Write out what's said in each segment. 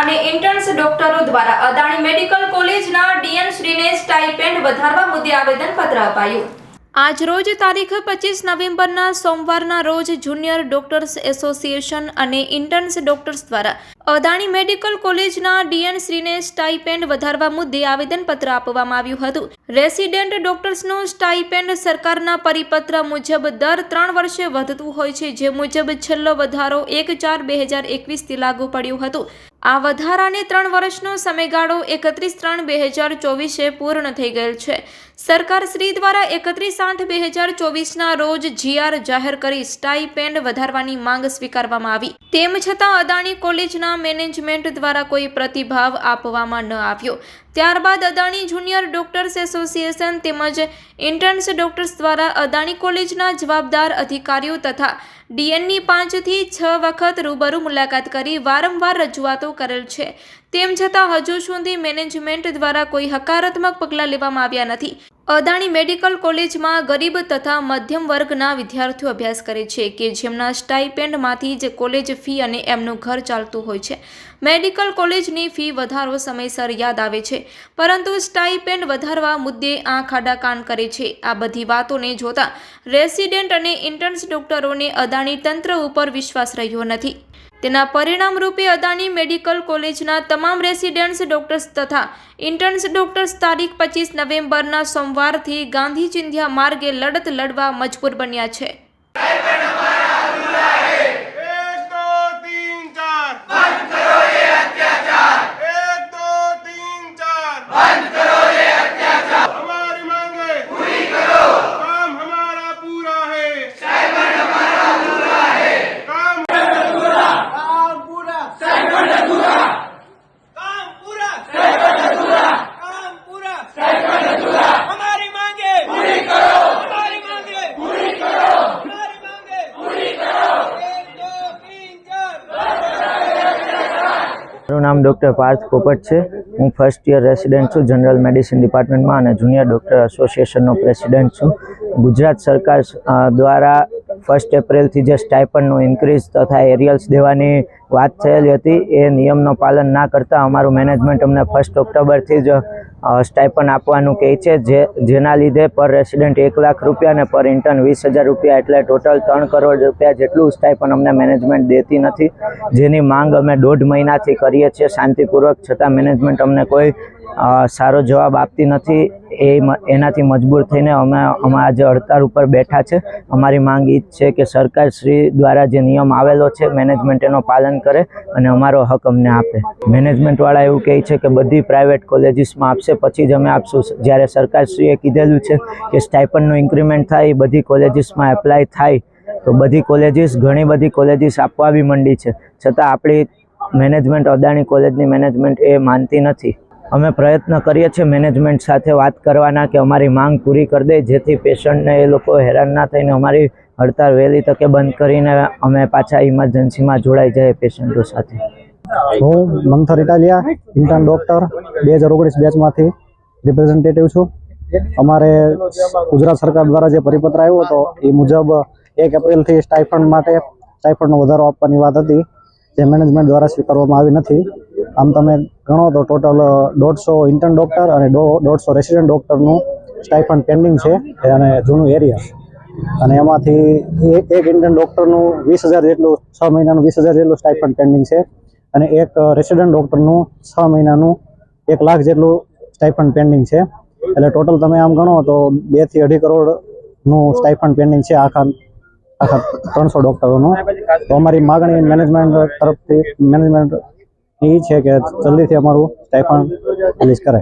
અને ઇન્ટર્ન્સ ડોક્ટરો દ્વારા અદાણી મેડિકલ કોલેજના ડીએન શ્રીને સ્ટાઇપેન્ડ વધારવા મુદ્દે આવેદનપત્ર અપાયું. આજ રોજ તારીખ પચીસ નવેમ્બરના સોમવારના રોજ જુનિયર ડોક્ટર્સ એસોસિએશન અને ઇન્ટર્ન્સ ડોક્ટર્સ દ્વારા અદાણી મેડિકલ કોલેજના ડીએન શ્રીને સ્ટાઇપેન્ડ વધારવા મુદ્દે આવેદનપત્ર આપવામાં આવ્યું હતું. રેસિડેન્ટ ડોક્ટર્સનું સ્ટાઇપેન્ડ સરકારના પરિપત્ર મુજબ દર ત્રણ વર્ષે વધતું હોય છે, જે મુજબ છેલ્લો વધારો એક ચાર બે હજાર એકવીસથી લાગુ પડ્યું હતું. આ વધારાને ત્રણ વર્ષનો સમયગાળો એકત્રીસ ત્રણ બે હજાર ચોવીસે પૂર્ણ થઈ ગયેલ છે. સરકાર શ્રી દ્વારા એકત્રીસ આઠ બે હજાર ચોવીસના રોજ જીઆર જાહેર કરી સ્ટાઇપેન્ડ વધારવાની માંગ સ્વીકારવામાં આવી. તેમ છતાં અદાણી કોલેજના મેનેજમેન્ટ દ્વારા કોઈ પ્રતિભાવ આપવામાં ન આવ્યો. ત્યારબાદ અદાણી જુનિયર ડોક્ટર્સ એસોસિએશન તેમજ ઇન્ટર્ન્સ ડોક્ટર્સ દ્વારા અદાણી કોલેજના જવાબદાર અધિકારીઓ તથા ડીએનની પાંચથી છ વખત રૂબરૂ મુલાકાત કરી વારંવાર રજૂઆતો કરેલ છે. તેમ છતાં હજુ સુધી મેનેજમેન્ટ દ્વારા કોઈ હકારાત્મક પગલાં લેવામાં આવ્યા નથી. અદાણી મેડિકલ કોલેજમાં ગરીબ તથા મધ્યમ વર્ગના વિદ્યાર્થીઓ અભ્યાસ કરે છે કે જેમના સ્ટાઇપેન્ડમાંથી જ કોલેજ ફી અને એમનું ઘર ચાલતું હોય છે. મેડિકલ કોલેજની ફી વધારો સમયસર યાદ આવે છે, પરંતુ સ્ટાઇપેન્ડ વધારવા મુદ્દે આંખ આડા કાન કરે છે. આ બધી વાતોને જોતા રેસિડેન્ટ અને ઇન્ટર્ન્સ ડોક્ટરોને અદાણી તંત્ર ઉપર વિશ્વાસ રહ્યો નથી. તેના પરિણામ રૂપે અદાણી મેડિકલ કોલેજના તમામ રેસિડેન્ટ્સ ડોક્ટર્સ તથા ઇન્ટર્ન્સ ડોક્ટર્સ તારીખ પચીસ નવેમ્બરના સોમવારથી ગાંધી ચિંધ્યા માર્ગે લડત લડવા મજબૂર બન્યા છે. મારું નામ ડૉક્ટર પાર્થ પોપટ છે. હું ફર્સ્ટ યર રેસિડેન્ટ છું જનરલ મેડિસિન ડિપાર્ટમેન્ટમાં અને જુનિયર ડૉક્ટર એસોસિએશનનો પ્રેસિડેન્ટ છું. ગુજરાત સરકાર દ્વારા ફર્સ્ટ એપ્રિલથી જે સ્ટાઇપન્ડનું ઇન્ક્રીઝ તથા એરિયલ્સ દેવાની વાત થયેલી હતી, એ નિયમનું પાલન ના કરતાં અમારું મેનેજમેન્ટ અમને ફર્સ્ટ ઓક્ટોબરથી જ સ્ટાઇપન્ડ આપવાનું કહે છે. જે, જેના લીધે પર રેસિડેન્ટ એક લાખ રૂપિયા અને પર ઇન્ટર્ન વીસ હજાર રૂપિયા, એટલે ટોટલ ત્રણ કરોડ રૂપિયા જેટલું સ્ટાઇપન અમને મેનેજમેન્ટ દેતી નથી. જેની માંગ અમે દોઢ મહિનાથી કરીએ છીએ શાંતિપૂર્વક, છતાં મેનેજમેન્ટ અમને કોઈ સારો જવાબ આપતી નથી. એ એનાથી મજબૂર થઈને અમે અમે આજે હડતાળ ઉપર બેઠા છે. અમારી માંગ એ જ છે કે સરકાર શ્રી દ્વારા જે નિયમ આવેલો છે, મેનેજમેન્ટ એનો પાલન કરે અને અમારો હક અમને આપે. મેનેજમેન્ટવાળા એવું કહે છે કે બધી પ્રાઇવેટ કોલેજીસમાં આપશે, પછી જ અમે આપશું. જ્યારે સરકારશ્રીએ કીધેલું છે કે સ્ટાઇપન્ડનું ઇન્ક્રીમેન્ટ થાય, એ બધી કોલેજીસમાં એપ્લાય થાય, તો બધી કોલેજીસ, ઘણી બધી કોલેજીસ આપવા બી માંડી છે. છતાં આપણી મેનેજમેન્ટ અદાણી કોલેજની મેનેજમેન્ટ એ માનતી નથી. અમે પ્રયત્ન કરીએ છીએ મેનેજમેન્ટ સાથે વાત કરવાના કે અમારી માંગ પૂરી કરી દે, જેથી પેશન્ટને એ લોકો હેરાન ના થઈને અમારી હડતાળ વહેલી તકે બંધ કરીને અમે પાછા ઇમરજન્સીમાં જોડાઈ જાય પેશન્ટો સાથે. હું મંથર ઇટાલિયા ઇન્ટર્ન ડૉક્ટર બે હજાર ઓગણીસ બેચમાંથી રિપ્રેઝેન્ટેટિવ છું. અમારે ગુજરાત સરકાર દ્વારા જે પરિપત્ર આવ્યો હતો, એ મુજબ એક એપ્રિલથી સ્ટાઇફંડ માટે સ્ટાઇફંડનો વધારો આપવાની વાત હતી, જે મેનેજમેન્ટ દ્વારા સ્વીકારવામાં આવી નથી. આમ તમે ગણો તો ટોટલ દોઢસો ઇન્ટર્ન ડૉક્ટર અને દોઢસો રેસિડેન્ટ ડૉક્ટરનું સ્ટાઇફન પેન્ડિંગ છે અને જૂનું એરિયા અને એમાંથી એક ઇન્ડિયન ડૉક્ટરનું વીસ હજાર જેટલું, છ મહિનાનું વીસ હજાર જેટલું સ્ટાઇફન પેન્ડિંગ છે. અને એક રેસિડન્ટ ડૉક્ટરનું છ મહિનાનું એક લાખ જેટલું સ્ટાઇફન પેન્ડિંગ છે. એટલે ટોટલ તમે આમ ગણો તો બેથી અઢી કરોડનું સ્ટાઇફન પેન્ડિંગ છે આખા આખા ત્રણસો ડૉક્ટરોનું તો અમારી માગણી મેનેજમેન્ટ તરફથી મેનેજમેન્ટ એ છે કે જલ્દીથી અમારું સ્ટાઇફંડ રિલીઝ કરે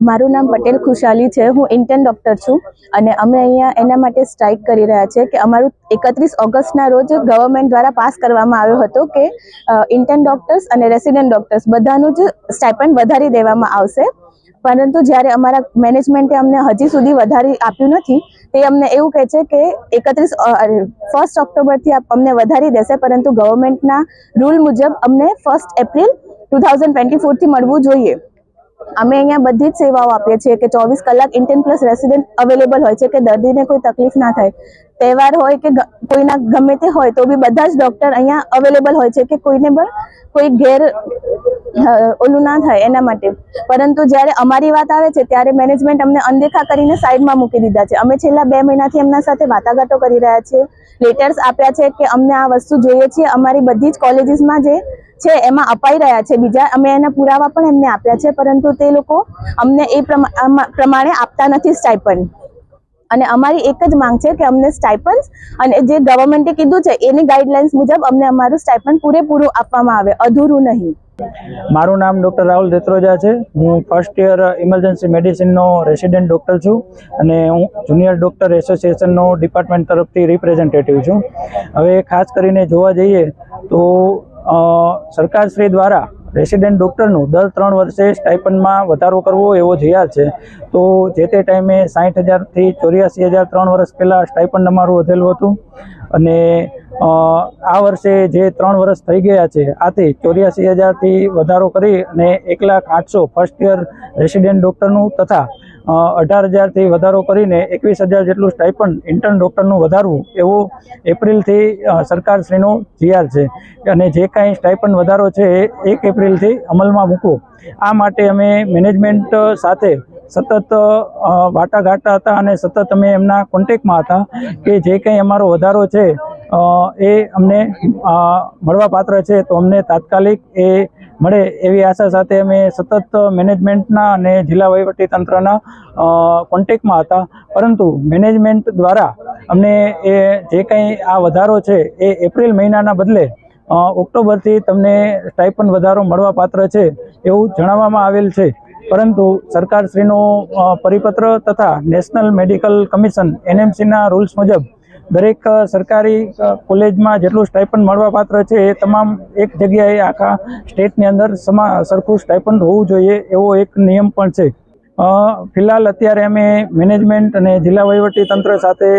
મારું નામ પટેલ ખુશાલી છે. હું ઇન્ટર્ન ડૉક્ટર છું અને અમે અહીંયા એના માટે સ્ટ્રાઇક કરી રહ્યા છે કે અમારું એકત્રીસ ઓગસ્ટના રોજ ગવર્મેન્ટ દ્વારા પાસ કરવામાં આવ્યો હતો કે ઇન્ટર્ન ડૉક્ટર્સ અને રેસિડેન્ટ ડૉક્ટર્સ બધાનું જ સ્ટાઇપન્ડ વધારી દેવામાં આવશે. પરંતુ જ્યારે અમારા મેનેજમેન્ટે અમને હજી સુધી વધારી આપ્યું નથી તે અમને એવું કહે છે કે એકત્રીસ ફર્સ્ટ ઓક્ટોબરથી અમને વધારી દેશે પરંતુ ગવર્મેન્ટના રૂલ મુજબ અમને first April two thousand twenty ફોરથી મળવું જોઈએ. અમે અહીંયા બધી જ સેવાઓ આપીએ છીએ કે ચોવીસ કલાક ઇન્ટેન પ્લસ રેસિડેન્ટ અવેલેબલ હોય છે કે દર્દીને કોઈ તકલીફ ના થાય. તહેવાર હોય કે કોઈના ગમે તે હોય તો બી બધા જ ડૉક્ટર અહીંયા અવેલેબલ હોય છે કે કોઈને પણ કોઈ અ, ઓલું ના થાય એના માટે. પરંતુ જ્યારે અમારી વાત આવે છે, ત્યારે મેનેજમેન્ટ અમને અનદેખા કરીને સાઈડમાં મૂકી દીધા છે. અમે છેલ્લા બે મહિનાથી એમના સાથે વાટાઘાટો કરી રહ્યા છીએ લેટર્સ આપ્યા છે કે અમને આ વસ્તુ જોઈએ છે. અમારી બધી જ કોલેજીસમાં જે છે, એમાં અપાઈ રહ્યા છે. બીજા અમે એના પુરાવા પણ એમને આપ્યા છે, પરંતુ તે લોકો અમને એ પ્રમા- પ્રમાણે આપતા નથી સ્ટાઇપન્ડ અને અમારી એક જ માંગ છે કે અમને સ્ટાઇપન્સ અને જે ગવર્મેન્ટે કીધું છે, એની ગાઈડલાઇન્સ મુજબ અમને અમારું સ્ટાઇપન્ડ પૂરેપૂરું આપવામાં આવે, અધૂરું નહીં. મારું નામ ડૉક્ટર રાહુલ દેત્રોજા છે. હું ફર્સ્ટ યર ઇમરજન્સી મેડિસિનનો રેસિડેન્ટ ડૉક્ટર છું અને હું જુનિયર ડૉક્ટર એસોસિએશનનો ડિપાર્ટમેન્ટ તરફથી રિપ્રેઝેન્ટેટિવ છું. હવે ખાસ કરીને જોવા જઈએ તો સરકારશ્રી દ્વારા રેસિડેન્ટ ડૉક્ટરનું દર ત્રણ વર્ષે સ્ટાઇપન્ડમાં વધારો કરવો એવો જયાર છે. તો જે તે ટાઈમે સાઠ હજારથી ચોર્યાસી હજાર ત્રણ વર્ષ પહેલાં સ્ટાઇપન્ડ અમારું વધેલું હતું. અને આ વર્ષે જે ત્રણ વર્ષ થઈ ગયા છે, આથી ચોર્યાસી હજારથી વધારો કરી અને એક લાખ આઠસો ફર્સ્ટ યર રેસિડેન્ટ ડૉક્ટરનું તથા અઢાર હજારથી વધારો કરીને એકવીસ હજાર જેટલું સ્ટાઇપન ઇન્ટર્ન ડૉક્ટરનું વધારવું, એવો એપ્રિલથી સરકારશ્રીનું જીઆર છે. અને જે કાંઈ સ્ટાઇપન વધારો છે એ એક એપ્રિલથી અમલમાં મૂકવો. આ માટે અમે મેનેજમેન્ટ સાથે સતત વાટાઘાટા હતા અને સતત અમે એમના કોન્ટેક્ટમાં હતા કે જે કંઈ અમારો વધારો છે એ અમને મળવાપાત્ર છે. તો અમને તાત્કાલિક એ મળે એવી આશા સાથે અમે સતત મેનેજમેન્ટના અને જિલ્લા વહીવટીતંત્રના કોન્ટેક્ટમાં હતા. પરંતુ મેનેજમેન્ટ દ્વારા અમને એ જે કંઈ આ વધારો છે એ એપ્રિલ મહિનાના બદલે ઓક્ટોબરથી તમને સ્ટાઇપન્ડ વધારો મળવાપાત્ર છે એવું જણાવવામાં આવેલ છે. પરંતુ સરકારશ્રીનો પરિપત્ર તથા નેશનલ મેડિકલ કમિશન, એનએમસીના રૂલ્સ મુજબ દરેક સરકારી કોલેજમાં જેટલું સ્ટાઇપન્ડ મળવાપાત્ર છે એ તમામ એક જગ્યાએ આખા સ્ટેટની અંદર સમા, સરખું સ્ટાઇપન્ડ હોવું જોઈએ એવો એક નિયમ પણ છે. ફિલહાલ અત્યારે અમે મેનેજમેન્ટ અને જિલ્લા વહીવટી તંત્ર સાથે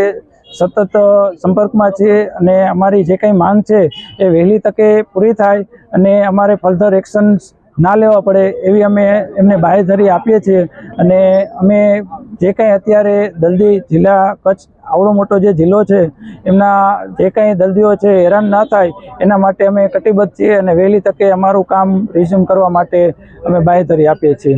સતત સંપર્કમાં છીએ અને અમારી જે કંઈ માંગ છે એ વહેલી તકે પૂરી થાય અને અમારે ફર્ધર એક્શન્સ ના લેવા પડે એવી અમે એમને બાહેધરી આપીએ છીએ. અને અમે જે કંઈ અત્યારે દર્દી જિલ્લા કચ્છ આવડો મોટો જે જિલ્લો છે, એમના જે કંઈ દર્દીઓ છે, હેરાન ના થાય, એના માટે અમે કટિબદ્ધ છીએ અને વહેલી તકે અમારું કામ રિઝ્યુમ કરવા માટે અમે બાહેધરી આપીએ છીએ.